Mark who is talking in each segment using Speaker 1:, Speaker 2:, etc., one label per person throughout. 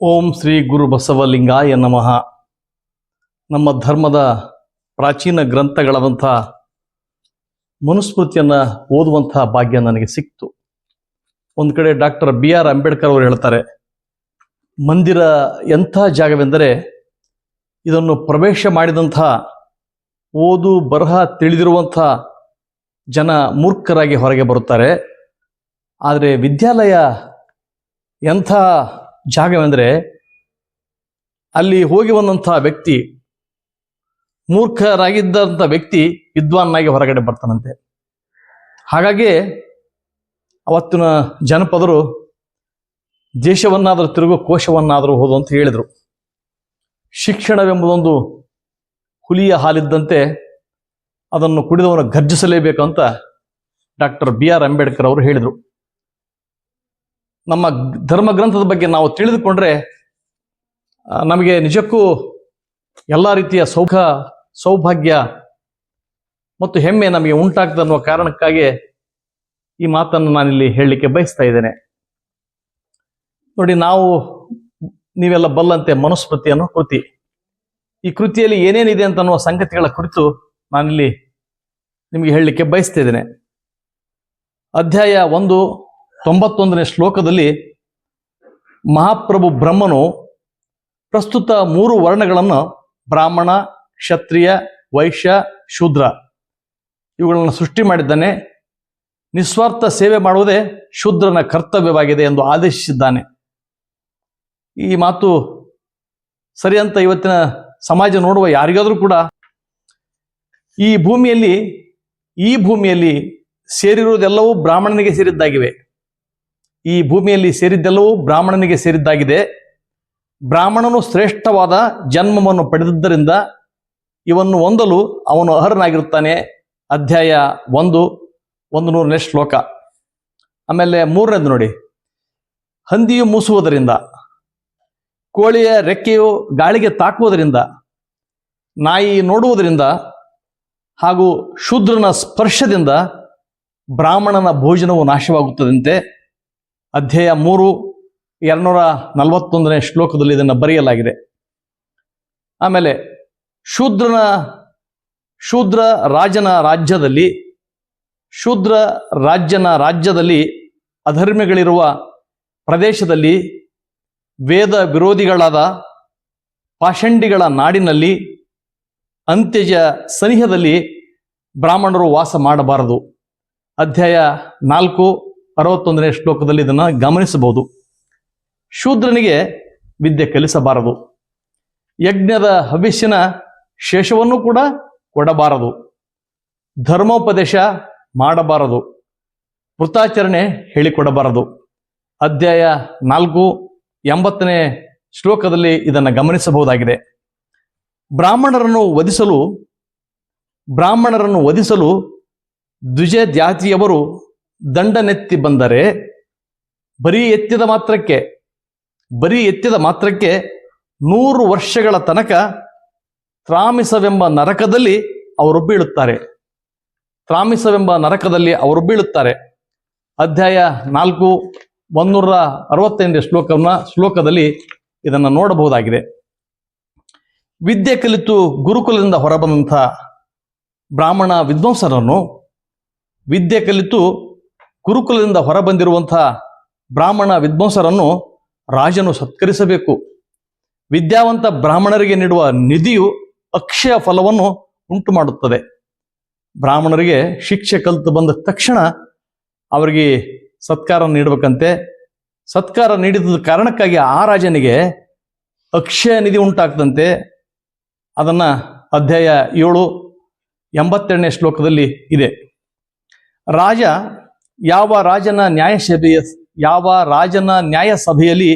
Speaker 1: ಓಂ ಶ್ರೀ ಗುರು ಬಸವಲಿಂಗಾಯ ನಮಃ. ನಮ್ಮ ಧರ್ಮದ ಪ್ರಾಚೀನ ಗ್ರಂಥಗಳಾದಂಥ ಮನುಸ್ಮೃತಿಯನ್ನು ಓದುವಂತಹ ಭಾಗ್ಯ ನನಗೆ ಸಿಕ್ತು. ಒಂದು ಕಡೆ ಡಾಕ್ಟರ್ ಬಿ ಆರ್ ಅಂಬೇಡ್ಕರ್ ಅವರು ಹೇಳ್ತಾರೆ, ಮಂದಿರ ಎಂಥ ಜಾಗವೆಂದರೆ ಇದನ್ನು ಪ್ರವೇಶ ಮಾಡಿದಂಥ, ಓದು ಬರಹ ತಿಳಿದಿರುವಂಥ ಜನ ಮೂರ್ಖರಾಗಿ ಹೊರಗೆ ಬರುತ್ತಾರೆ. ಆದರೆ ವಿದ್ಯಾಲಯ ಎಂಥ ಜಾಗವೆಂದರೆ ಅಲ್ಲಿ ಹೋಗಿ ಬಂದಂತಹ ವ್ಯಕ್ತಿ ಮೂರ್ಖರಾಗಿದ್ದಂಥ ವ್ಯಕ್ತಿ ವಿದ್ವಾನ್ನಾಗಿ ಹೊರಗಡೆ ಬರ್ತಾನಂತೆ. ಹಾಗಾಗಿ ಅವತ್ತಿನ ಜನಪದರು ದೇಶವನ್ನಾದರೂ ತಿರುಗು ಕೋಶವನ್ನಾದರೂ ಹೋದು ಅಂತ ಹೇಳಿದರು. ಶಿಕ್ಷಣವೆಂಬುದೊಂದು ಹುಲಿಯ ಹಾಲಿದ್ದಂತೆ ಅದನ್ನು ಕುಡಿದವನು ಗರ್ಜಿಸಲೇಬೇಕು ಅಂತ ಡಾಕ್ಟರ್ ಬಿ ಆರ್ ಅಂಬೇಡ್ಕರ್ ಅವರು ಹೇಳಿದರು. ನಮ್ಮ ಧರ್ಮ ಗ್ರಂಥದ ಬಗ್ಗೆ ನಾವು ತಿಳಿದುಕೊಂಡ್ರೆ ನಮಗೆ ನಿಜಕ್ಕೂ ಎಲ್ಲ ರೀತಿಯ ಸೌಖ, ಸೌಭಾಗ್ಯ ಮತ್ತು ಹೆಮ್ಮೆ ನಮಗೆ ಉಂಟಾಗ್ತದೆ ಅನ್ನುವ ಕಾರಣಕ್ಕಾಗಿ ಈ ಮಾತನ್ನು ನಾನಿಲ್ಲಿ ಹೇಳಲಿಕ್ಕೆ ಬಯಸ್ತಾ ಇದ್ದೇನೆ. ನೋಡಿ, ನಾವು ನೀವೆಲ್ಲ ಬಲ್ಲಂತೆ ಮನುಸ್ಮೃತಿ ಅನ್ನೋ ಕೃತಿ. ಈ ಕೃತಿಯಲ್ಲಿ ಏನೇನಿದೆ ಅಂತ ಅನ್ನುವ ಸಂಗತಿಗಳ ಕುರಿತು ನಾನಿಲ್ಲಿ ನಿಮಗೆ ಹೇಳಲಿಕ್ಕೆ ಬಯಸ್ತಾ ಇದ್ದೇನೆ. ಅಧ್ಯಾಯ ಒಂದು ತೊಂಬತ್ತೊಂದನೇ ಶ್ಲೋಕದಲ್ಲಿ ಮಹಾಪ್ರಭು ಬ್ರಹ್ಮನು ಪ್ರಸ್ತುತ ಮೂರು ವರ್ಣಗಳನ್ನು ಬ್ರಾಹ್ಮಣ, ಕ್ಷತ್ರಿಯ, ವೈಶ್ಯ, ಶೂದ್ರ ಇವುಗಳನ್ನು ಸೃಷ್ಟಿ ಮಾಡಿದ್ದಾನೆ. ನಿಸ್ವಾರ್ಥ ಸೇವೆ ಮಾಡುವುದೇ ಶೂದ್ರನ ಕರ್ತವ್ಯವಾಗಿದೆ ಎಂದು ಆದೇಶಿಸಿದ್ದಾನೆ. ಈ ಮಾತು ಸರಿ ಅಂತ ಇವತ್ತಿನ ಸಮಾಜ ನೋಡುವ ಯಾರಿಗಾದರೂ ಕೂಡ ಈ ಭೂಮಿಯಲ್ಲಿ ಈ ಭೂಮಿಯಲ್ಲಿ ಸೇರಿರುವುದೆಲ್ಲವೂ ಬ್ರಾಹ್ಮಣನಿಗೆ ಸೇರಿದ್ದಾಗಿವೆ. ಈ ಭೂಮಿಯಲ್ಲಿ ಸೇರಿದ್ದೆಲ್ಲವೂ ಬ್ರಾಹ್ಮಣನಿಗೆ ಸೇರಿದ್ದಾಗಿದೆ. ಬ್ರಾಹ್ಮಣನು ಶ್ರೇಷ್ಠವಾದ ಜನ್ಮವನ್ನು ಪಡೆದಿದ್ದರಿಂದ ಇವನ್ನು ಹೊಂದಲು ಅವನು ಅರ್ಹನಾಗಿರುತ್ತಾನೆ. ಅಧ್ಯಾಯ ಒಂದು ಒಂದು ನೂರನೇ ಶ್ಲೋಕ. ಆಮೇಲೆ ಮೂರನೇದು ನೋಡಿ. ಹಂದಿಯು ಮೂಸುವುದರಿಂದ, ಕೋಳಿಯ ರೆಕ್ಕೆಯು ಗಾಳಿಗೆ ತಾಕುವುದರಿಂದ, ನಾಯಿ ನೋಡುವುದರಿಂದ ಹಾಗೂ ಶೂದ್ರನ ಸ್ಪರ್ಶದಿಂದ ಬ್ರಾಹ್ಮಣನ ಭೋಜನವು ನಾಶವಾಗುತ್ತದಂತೆ ಅಧ್ಯಾಯ ಮೂರು, ಎರಡ್ನೂರ ನಲವತ್ತೊಂದನೇ ಶ್ಲೋಕದಲ್ಲಿ ಇದನ್ನು ಬರೆಯಲಾಗಿದೆ. ಆಮೇಲೆ, ಶೂದ್ರನ, ಶೂದ್ರ ರಾಜನ ರಾಜ್ಯದಲ್ಲಿ, ಶೂದ್ರ ರಾಜ್ಯನ ರಾಜ್ಯದಲ್ಲಿ ಅಧರ್ಮಿಗಳಿರುವ ಪ್ರದೇಶದಲ್ಲಿ ವೇದ ವಿರೋಧಿಗಳಾದ ಪಾಷಂಡಿಗಳ ನಾಡಿನಲ್ಲಿ ಅಂತ್ಯಜ ಸನಿಹದಲ್ಲಿ ಬ್ರಾಹ್ಮಣರು ವಾಸ ಮಾಡಬಾರದು. ಅಧ್ಯಾಯ ನಾಲ್ಕು ಅರವತ್ತೊಂದನೇ ಶ್ಲೋಕದಲ್ಲಿ ಇದನ್ನು ಗಮನಿಸಬಹುದು. ಶೂದ್ರನಿಗೆ ವಿದ್ಯೆ ಕಲಿಸಬಾರದು. ಯಜ್ಞದ ಹವಿಷ್ಯನ ಶೇಷವನ್ನು ಕೂಡ ಕೊಡಬಾರದು. ಧರ್ಮೋಪದೇಶ ಮಾಡಬಾರದು. ವೃತ್ತಾಚರಣೆ ಹೇಳಿಕೊಡಬಾರದು. ಅಧ್ಯಾಯ ನಾಲ್ಕು, ಎಂಬತ್ತನೇ ಶ್ಲೋಕದಲ್ಲಿ ಇದನ್ನು ಗಮನಿಸಬಹುದಾಗಿದೆ. ಬ್ರಾಹ್ಮಣರನ್ನು ವಧಿಸಲು ಬ್ರಾಹ್ಮಣರನ್ನು ವಧಿಸಲು ದ್ವಿಜ ಜಾತಿಯವರು ದಂಡನೆತ್ತಿ ಬಂದರೆ ಬರೀ ಎತ್ತಿದ ಮಾತ್ರಕ್ಕೆ, ಬರೀ ಎತ್ತಿದ ಮಾತ್ರಕ್ಕೆ ನೂರು ವರ್ಷಗಳ ತನಕ ತ್ರಾಮಿಸವೆಂಬ ನರಕದಲ್ಲಿ ಅವರು ಬೀಳುತ್ತಾರೆ. ತ್ರಾಮಿಸವೆಂಬ ನರಕದಲ್ಲಿ ಅವರು ಬೀಳುತ್ತಾರೆ. ಅಧ್ಯಾಯ ನಾಲ್ಕು ಒಂದೂರ ಅರವತ್ತೈದನೇ ಶ್ಲೋಕವನ್ನ ಶ್ಲೋಕದಲ್ಲಿ ಇದನ್ನು ನೋಡಬಹುದಾಗಿದೆ. ವಿದ್ಯೆ ಕಲಿತು ಗುರುಕುಲದಿಂದ ಹೊರಬಂದಂಥ ಬ್ರಾಹ್ಮಣ ವಿದ್ವಾಂಸರನ್ನು ವಿದ್ಯೆ ಕಲಿತು ಗುರುಕುಲದಿಂದ ಹೊರಬಂದಿರುವಂಥ ಬ್ರಾಹ್ಮಣ ವಿದ್ವಾಂಸರನ್ನು ರಾಜನು ಸತ್ಕರಿಸಬೇಕು. ವಿದ್ಯಾವಂತ ಬ್ರಾಹ್ಮಣರಿಗೆ ನೀಡುವ ನಿಧಿಯು ಅಕ್ಷಯ ಫಲವನ್ನು ಉಂಟು ಮಾಡುತ್ತದೆ ಬ್ರಾಹ್ಮಣರಿಗೆ ಶಿಕ್ಷೆ ಕಲಿತು ಬಂದ ತಕ್ಷಣ ಅವರಿಗೆ ಸತ್ಕಾರ ನೀಡಬೇಕಂತೆ. ಸತ್ಕಾರ ನೀಡಿದ ಕಾರಣಕ್ಕಾಗಿ ಆ ರಾಜನಿಗೆ ಅಕ್ಷಯ ನಿಧಿ ಉಂಟಾಗ್ತಂತೆ ಅದನ್ನು ಅಧ್ಯಾಯ ಏಳು ಎಂಬತ್ತೆರಡನೇ ಶ್ಲೋಕದಲ್ಲಿ ಇದೆ. ರಾಜ ಯಾವ ರಾಜನ ನ್ಯಾಯಸಭೆಯ ಯಾವ ರಾಜನ ನ್ಯಾಯಸಭೆಯಲ್ಲಿ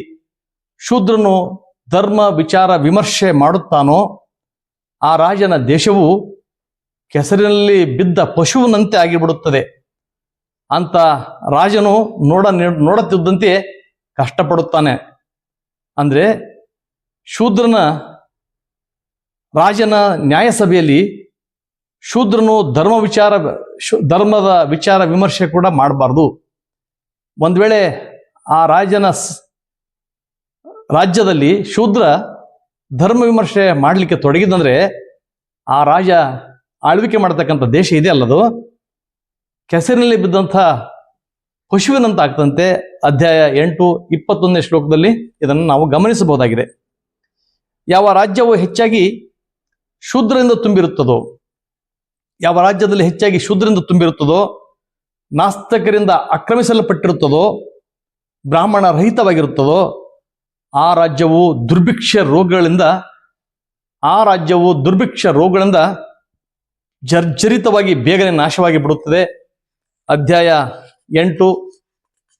Speaker 1: ಶೂದ್ರನು ಧರ್ಮ ವಿಚಾರ ವಿಮರ್ಶೆ ಮಾಡುತ್ತಾನೋ, ಆ ರಾಜನ ದೇಶವು ಕೆಸರಿನಲ್ಲಿ ಬಿದ್ದ ಪಶುವಿನಂತೆ ಆಗಿಬಿಡುತ್ತದೆ. ಅಂತ ರಾಜನು ನೋಡ ನೋಡುತ್ತಿದ್ದಂತೆ ಕಷ್ಟಪಡುತ್ತಾನೆ. ಅಂದರೆ ಶೂದ್ರನ ರಾಜನ ನ್ಯಾಯಸಭೆಯಲ್ಲಿ ಶೂದ್ರನು ಧರ್ಮ ವಿಚಾರ ಧರ್ಮದ ವಿಚಾರ ವಿಮರ್ಶೆ ಕೂಡ ಮಾಡಬಾರ್ದು. ಒಂದು ವೇಳೆ ಆ ರಾಜನ ರಾಜ್ಯದಲ್ಲಿ ಶೂದ್ರ ಧರ್ಮ ವಿಮರ್ಶೆ ಮಾಡಲಿಕ್ಕೆ ತೊಡಗಿದಂದರೆ ಆ ರಾಜ ಆಳ್ವಿಕೆ ಮಾಡತಕ್ಕಂಥ ದೇಶ ಇದೆ ಅಲ್ಲದು. ಕೆಸರಿನಲ್ಲಿ ಬಿದ್ದಂಥ ಪಶುವಿನಂತ ಆಗ್ತಂತೆ ಅಧ್ಯಾಯ ಎಂಟು, ಇಪ್ಪತ್ತೊಂದನೇ ಶ್ಲೋಕದಲ್ಲಿ ಇದನ್ನು ನಾವು ಗಮನಿಸಬಹುದಾಗಿದೆ. ಯಾವ ರಾಜ್ಯವು ಹೆಚ್ಚಾಗಿ ಶೂದ್ರದಿಂದ ತುಂಬಿರುತ್ತದೋ ಯಾವ ರಾಜ್ಯದಲ್ಲಿ ಹೆಚ್ಚಾಗಿ ಶೂದ್ರಿಂದ ತುಂಬಿರುತ್ತದೋ, ನಾಸ್ತಿಕರಿಂದ ಆಕ್ರಮಿಸಲ್ಪಟ್ಟಿರುತ್ತದೋ, ಬ್ರಾಹ್ಮಣ ರಹಿತವಾಗಿರುತ್ತದೋ, ಆ ರಾಜ್ಯವು ದುರ್ಭಿಕ್ಷ ರೋಗಗಳಿಂದ, ಆ ರಾಜ್ಯವು ದುರ್ಭಿಕ್ಷ ರೋಗಗಳಿಂದ ಜರ್ಜರಿತವಾಗಿ ಬೇಗನೆ ನಾಶವಾಗಿ ಬಿಡುತ್ತದೆ ಅಧ್ಯಾಯ ಎಂಟು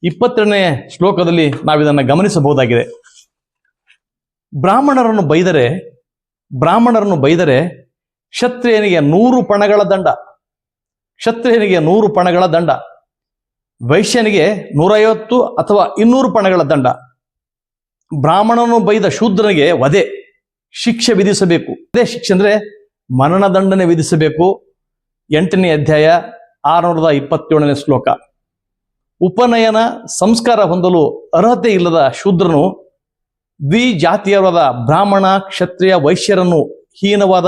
Speaker 1: ಇಪ್ಪತ್ತೆರಡನೇ ಶ್ಲೋಕದಲ್ಲಿ ನಾವಿದನ್ನು ಗಮನಿಸಬಹುದಾಗಿದೆ. ಬ್ರಾಹ್ಮಣರನ್ನು ಬೈದರೆ ಬ್ರಾಹ್ಮಣರನ್ನು ಬೈದರೆ ಕ್ಷತ್ರಿಯನಿಗೆ ನೂರು ಪಣಗಳ ದಂಡ. ಕ್ಷತ್ರಿಯನಿಗೆ ನೂರು ಪಣಗಳ ದಂಡ. ವೈಶ್ಯನಿಗೆ ನೂರೈವತ್ತು ಅಥವಾ ಇನ್ನೂರು ಪಣಗಳ ದಂಡ. ಬ್ರಾಹ್ಮಣನು ಬೈದ ಶೂದ್ರನಿಗೆ ವಧೆ. ಶಿಕ್ಷೆ ವಿಧಿಸಬೇಕು. ಅದೇ ಶಿಕ್ಷೆ ಅಂದ್ರೆ ಮರಣದಂಡನೆ ವಿಧಿಸಬೇಕು. ಎಂಟನೇ ಅಧ್ಯಾಯ ಆರುನೂರದ ಇಪ್ಪತ್ತೇಳನೇ ಶ್ಲೋಕ. ಉಪನಯನ ಸಂಸ್ಕಾರ ಹೊಂದಲು ಅರ್ಹತೆ ಇಲ್ಲದ ಶೂದ್ರನು ದ್ವಿಜಾತಿಯರಾದ ಬ್ರಾಹ್ಮಣ, ಕ್ಷತ್ರಿಯ, ವೈಶ್ಯರನ್ನು ಹೀನವಾದ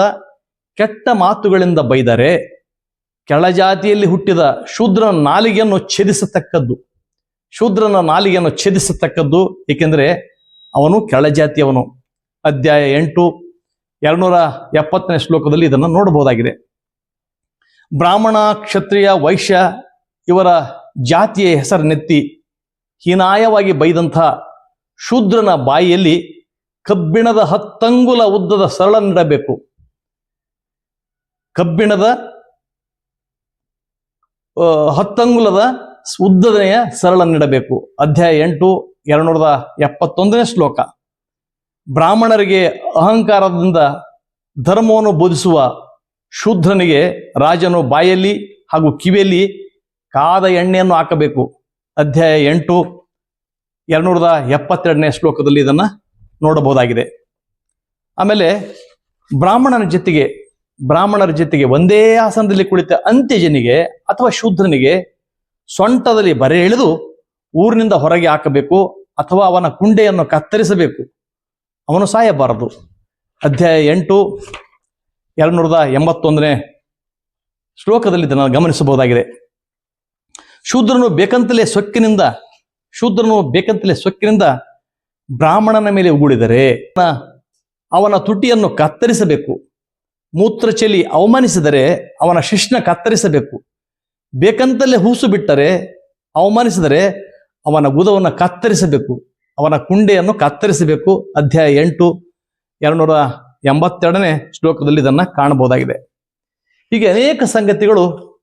Speaker 1: ಕೆಟ್ಟ ಮಾತುಗಳಿಂದ ಬೈದರೆ ಕೆಳಜಾತಿಯಲ್ಲಿ ಹುಟ್ಟಿದ ಶೂದ್ರನ ನಾಲಿಗೆಯನ್ನು ಛೇದಿಸತಕ್ಕದ್ದು, ಶೂದ್ರನ ನಾಲಿಗೆಯನ್ನು ಛೇದಿಸತಕ್ಕದ್ದು, ಏಕೆಂದರೆ ಅವನು ಕೆಳಜಾತಿಯವನು ಅಧ್ಯಾಯ ಎಂಟು, ಎರಡ್ನೂರ ಎಪ್ಪತ್ತನೇ ಶ್ಲೋಕದಲ್ಲಿ ಇದನ್ನು ನೋಡಬಹುದಾಗಿದೆ. ಬ್ರಾಹ್ಮಣ, ಕ್ಷತ್ರಿಯ, ವೈಶ್ಯ ಇವರ ಜಾತಿಯ ಹೆಸರನ್ನೆತ್ತಿ ಹೀನಾಯವಾಗಿ ಬೈದಂಥ ಶೂದ್ರನ ಬಾಯಿಯಲ್ಲಿ ಕಬ್ಬಿಣದ ಹತ್ತಂಗುಲ ಉದ್ದದ ಸರಳ ನೀಡಬೇಕು ಕಬ್ಬಿಣದ ಹತ್ತಂಗುಲದ ಉದ್ದನೆಯ ಸರಳ ನೀಡಬೇಕು. ಅಧ್ಯಾಯ ಎಂಟು, ಎರಡ್ನೂರದ ಎಪ್ಪತ್ತೊಂದನೇ ಶ್ಲೋಕ. ಬ್ರಾಹ್ಮಣರಿಗೆ ಅಹಂಕಾರದಿಂದ ಧರ್ಮವನ್ನು ಬೋಧಿಸುವ ಶೂದ್ರನಿಗೆ ರಾಜನು ಬಾಯಲ್ಲಿ ಹಾಗೂ ಕಿವಿಯಲ್ಲಿ ಕಾದ ಎಣ್ಣೆಯನ್ನು ಹಾಕಬೇಕು. ಅಧ್ಯಾಯ ಎಂಟು, ಎರಡ್ನೂರದ ಎಪ್ಪತ್ತೆರಡನೇ ಶ್ಲೋಕದಲ್ಲಿ ಇದನ್ನು ನೋಡಬಹುದಾಗಿದೆ. ಆಮೇಲೆ ಬ್ರಾಹ್ಮಣನ ಜೊತೆಗೆ ಬ್ರಾಹ್ಮಣರ ಜೊತೆಗೆ ಒಂದೇ ಆಸನದಲ್ಲಿ ಕುಳಿತ ಅಂತ್ಯಜನಿಗೆ ಅಥವಾ ಶೂದ್ರನಿಗೆ ಸೊಂಟದಲ್ಲಿ ಬರೆ ಎಳೆದು ಊರಿನಿಂದ ಹೊರಗೆ ಹಾಕಬೇಕು ಅಥವಾ ಅವನ ಕುಂಡೆಯನ್ನು ಕತ್ತರಿಸಬೇಕು. ಅವನು ಸಾಯಬಾರದು. ಅಧ್ಯಾಯ ಎಂಟು, ಎರಡುನೂರದ ಎಂಬತ್ತೊಂದನೇ ಶ್ಲೋಕದಲ್ಲಿ ಇದನ್ನು ಗಮನಿಸಬಹುದಾಗಿದೆ. ಶೂದ್ರನು ಬೇಕಂತಲೇ ಸೊಕ್ಕಿನಿಂದ, ಶೂದ್ರನು ಬೇಕಂತಲೇ ಸೊಕ್ಕಿನಿಂದ ಬ್ರಾಹ್ಮಣನ ಮೇಲೆ ಉಗುಳಿದರೆ ಅವನ- ಅವನ ತುಟಿಯನ್ನು ಕತ್ತರಿಸಬೇಕು. ಮೂತ್ರ ಚೆಲಿ ಅವಮಾನಿಸಿದರೆ ಅವನ ಶಿಶ್ನ ಕತ್ತರಿಸಬೇಕು. ಬೇಕಂತಲೇ ಹೂಸು ಬಿಟ್ಟರೆ ಅವಮಾನಿಸಿದರೆ ಅವನ ಗುದವನ್ನು ಕತ್ತರಿಸಬೇಕು. ಅವನ ಕುಂಡೆಯನ್ನು ಕತ್ತರಿಸಬೇಕು. ಅಧ್ಯಾಯ ಎಂಟು, ಎರಡುನೂರ ಎಂಬತ್ತೆರಡನೇ ಶ್ಲೋಕದಲ್ಲಿ ಇದನ್ನು ಕಾಣಬಹುದಾಗಿದೆ. ಹೀಗೆ ಅನೇಕ ಸಂಗತಿಗಳು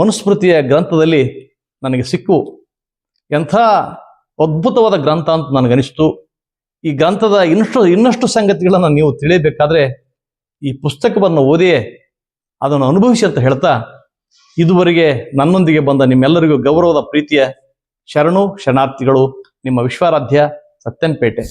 Speaker 1: ಮನುಸ್ಮೃತಿಯ ಗ್ರಂಥದಲ್ಲಿ ನನಗೆ ಸಿಕ್ಕು ಎಂಥ ಅದ್ಭುತವಾದ ಗ್ರಂಥ ಅಂತ ನನಗನಿಸ್ತು. ಈ ಗ್ರಂಥದ ಇನ್ನಷ್ಟು ಇನ್ನಷ್ಟು ಸಂಗತಿಗಳನ್ನು ನೀವು ತಿಳಿಯಬೇಕಾದ್ರೆ ಈ ಪುಸ್ತಕವನ್ನು ಓದಿಯೇ ಅದನ್ನು ಅನುಭವಿಸಿ ಅಂತ ಹೇಳ್ತಾ ಇದುವರೆಗೆ ನನ್ನೊಂದಿಗೆ ಬಂದ ನಿಮ್ಮೆಲ್ಲರಿಗೂ ಗೌರವದ ಪ್ರೀತಿಯ ಶರಣು ಶರಣಾರ್ಥಿಗಳು ನಿಮ್ಮ ವಿಶ್ವಾರಾಧ್ಯ ಸತ್ಯನ್ಪೇಟೆ